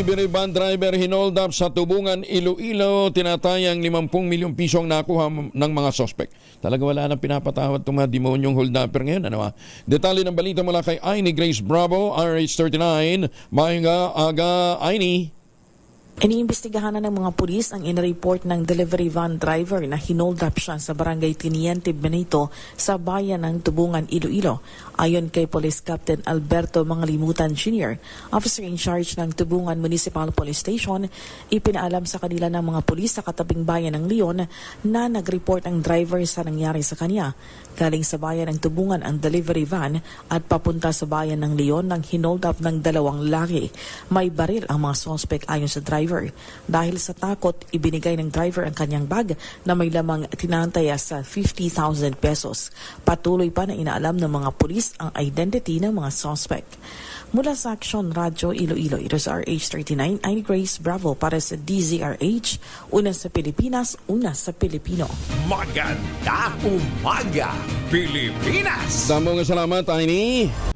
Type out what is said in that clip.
Delivery van driver hinold up sa Tubungan, Iloilo. Tinatayang 50 milyong piso ang nakuha ng mga sospek. Talaga wala nang pinapatawad itong mga demonyong hold upper ngayon. Ano, ah? Detalye ng balita mula kay Aini Grace Bravo, RH39. Maynga aga Aini. Iniimbestigahan na ng mga pulis ang inireport ng delivery van driver na hinold up siya sa barangay Tiniente Benito sa bayan ng Tubungan, Iloilo. Ayon kay Police Captain Alberto Mangalimutan Jr., officer in charge ng Tubungan Municipal Police Station, ipinaalam sa kanila ng mga pulis sa katabing bayan ng Leon na nag-report ang driver sa nangyari sa kanya. Galing sa bayan ng Tubungan ang delivery van at papunta sa bayan ng Leon nang hinold up ng dalawang laki. May baril ang mga suspect ayon sa driver. Dahil sa takot, ibinigay ng driver ang kanyang bag na may lamang tinantaya sa 50,000 pesos. Patuloy pa na inaalam ng mga pulis ang identity ng mga suspect. Mula sa Action Radio Iloilo, ito sa RH39, I'm Grace Bravo para sa DZRH, una sa Pilipinas, una sa Pilipino. Maganda umaga, Pilipinas! Samong salamat, Aini.